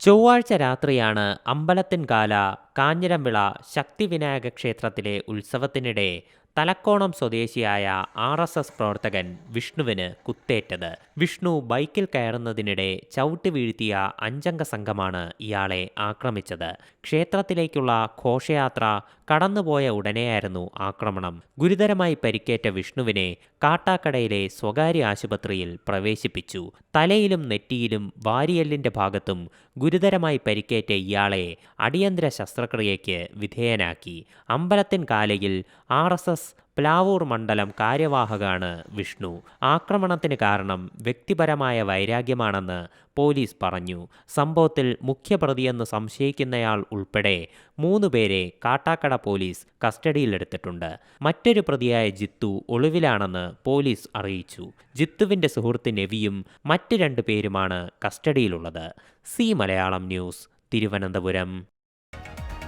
ചൊവ്വാഴ്ച രാത്രിയാണ് അമ്പലത്തിൻകാല കാഞ്ഞിരംവിള ശക്തിവിനായക ക്ഷേത്രത്തിലെ ഉത്സവത്തിനിടെ തലക്കോണം സ്വദേശിയായ ആർ എസ് എസ് പ്രവർത്തകൻ വിഷ്ണുവിന് കുത്തേറ്റത്. വിഷ്ണു ബൈക്കിൽ കയറുന്നതിനിടെ ചവിട്ടി വീഴ്ത്തിയ അഞ്ചംഗ സംഘമാണ് ഇയാളെ ആക്രമിച്ചത്. ക്ഷേത്രത്തിലേക്കുള്ള ഘോഷയാത്ര കടന്നുപോയ ഉടനെയായിരുന്നു ആക്രമണം. ഗുരുതരമായി പരിക്കേറ്റ വിഷ്ണുവിനെ കാട്ടാക്കടയിലെ സ്വകാര്യ ആശുപത്രിയിൽ പ്രവേശിപ്പിച്ചു. തലയിലും നെറ്റിയിലും വാരിയെല്ലിന്റെ ഭാഗത്തും ഗുരുതരമായി പരിക്കേറ്റ ഇയാളെ അടിയന്തര ശസ്ത്രക്രിയയ്ക്ക് വിധേയനാക്കി. അമ്പലത്തിൻ കാലയിൽ ആർ എസ് എസ് പ്ലാവൂർ മണ്ഡലം കാര്യവാഹകാണ് വിഷ്ണു. ആക്രമണത്തിന് കാരണം വ്യക്തിപരമായ വൈരാഗ്യമാണെന്ന് പോലീസ് പറഞ്ഞു. സംഭവത്തിൽ മുഖ്യപ്രതിയെന്ന് സംശയിക്കുന്നയാൾ ഉൾപ്പെടെ മൂന്ന് പേരെ കാട്ടാക്കട പോലീസ് കസ്റ്റഡിയിലെടുത്തിട്ടുണ്ട്. മറ്റൊരു പ്രതിയായ ജിത്തു ഒളിവിലാണെന്ന് പോലീസ് അറിയിച്ചു. ജിത്തുവിന്റെ സുഹൃത്ത് നെവിയും മറ്റ് രണ്ട് പേരുമാണ് കസ്റ്റഡിയിലുള്ളത്. C Malayalam news Thiruvananthapuram.